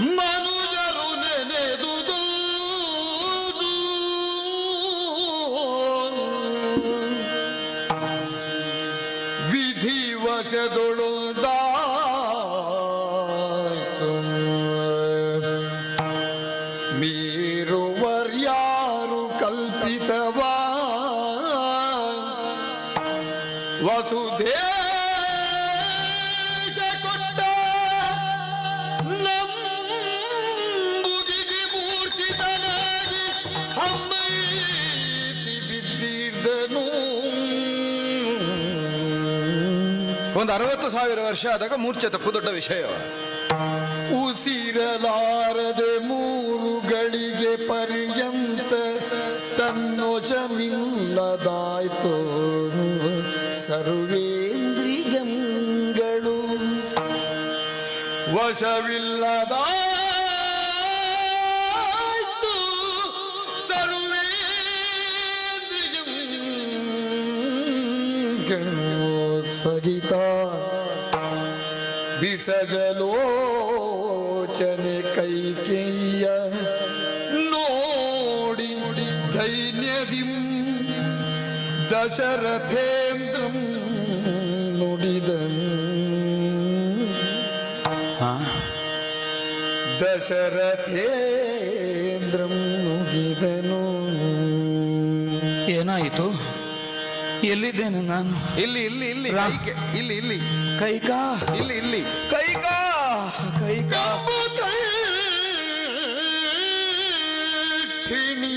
ಮನುಜರು ನೆನೆದುದು. ವಿಧಿವಶದೊಳುದ ಮೀರುವರ್ಯಾರು ಕಲ್ಪಿತವ? ಒಂದು ಅರವತ್ತು ಸಾವಿರ ವರ್ಷ ಆದಾಗ ಮೂರ್ಛೆ ತಪ್ಪು ದೊಡ್ಡ ವಿಷಯ ಉಸಿರಲಾರದೆ ಮೂರು ಗಳಿಗೆ ಪರ್ಯಂತ ತನ್ನೊಶಮಿಲ್ಲದಾಯ್ತು ಸರ್ವೇಂದ್ರಿಯಗಳು ವಶವಿಲ್ಲದಾಯ್ತು ಸರ್ವೇಂದ್ರಿಯಗಳು ಸಹಿತ ಬಿಸಜಲೋಚನೆ ಕೈಕೇಯ. ನೋಡಿ ಧೈರ್ಯದಿಂ ದಶರಥೇಂದ್ರಂ ನುಡಿದನು. ದಶರಥೇಂದ್ರಂ ನುಡಿದನು. ಏನಾಯಿತು? ಎಲ್ಲಿದ್ದೇನೆ ನಾನು? ಇಲ್ಲಿ ಇಲ್ಲಿ ಇಲ್ಲಿ ಇಲ್ಲಿ ಇಲ್ಲಿ. ಕೈಕಾ ಇಲ್ಲಿ ಇಲ್ಲಿ. ಕೈಕಾ ಕೈಕಾ ಠಿಣಿ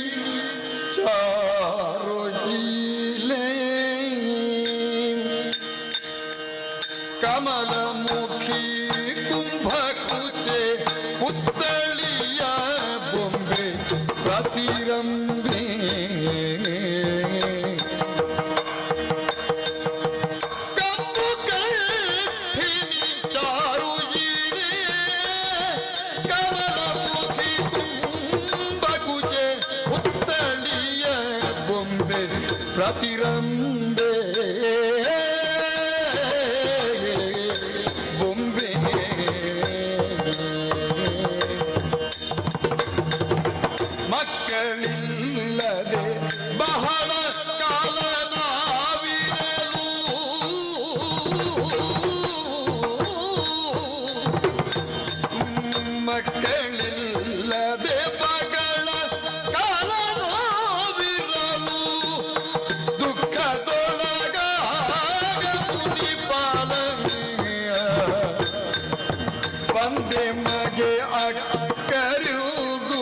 ರಂಬೆ ಪ್ರತಿರಂಬೆ ಬೊಂಬೆ. ಮಕ್ಕಳಿಲ್ಲದೆ ಬಹಳ ಕಾಲ ನಾವಿರಲು. ಮಕ್ಕಳಿಲ್ಲ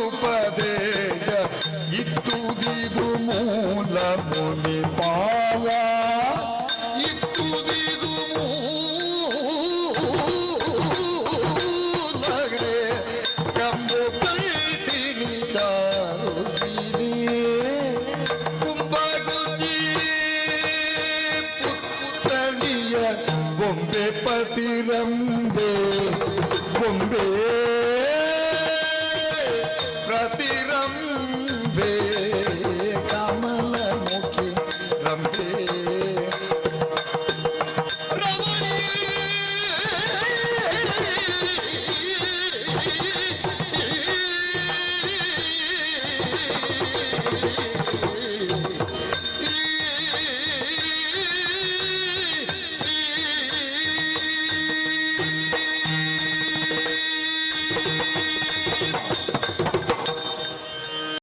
ಕರುಗುಪದೇಶ ಇತ್ತುದಿದು ಮೂಲ ಮುನಿ ಪಾಲ ಇತ್ತುದಿದು ಮೂಲಗೆ ಕಂಬು ಕೈಟಿನಿ ಚಾರುಸಿರಿ ಕುಂಭಗುಜಿ ಪುತ್ತಳಿಯ ಬೊಂಬೆ ಪತಿರಮ್ಮ baby.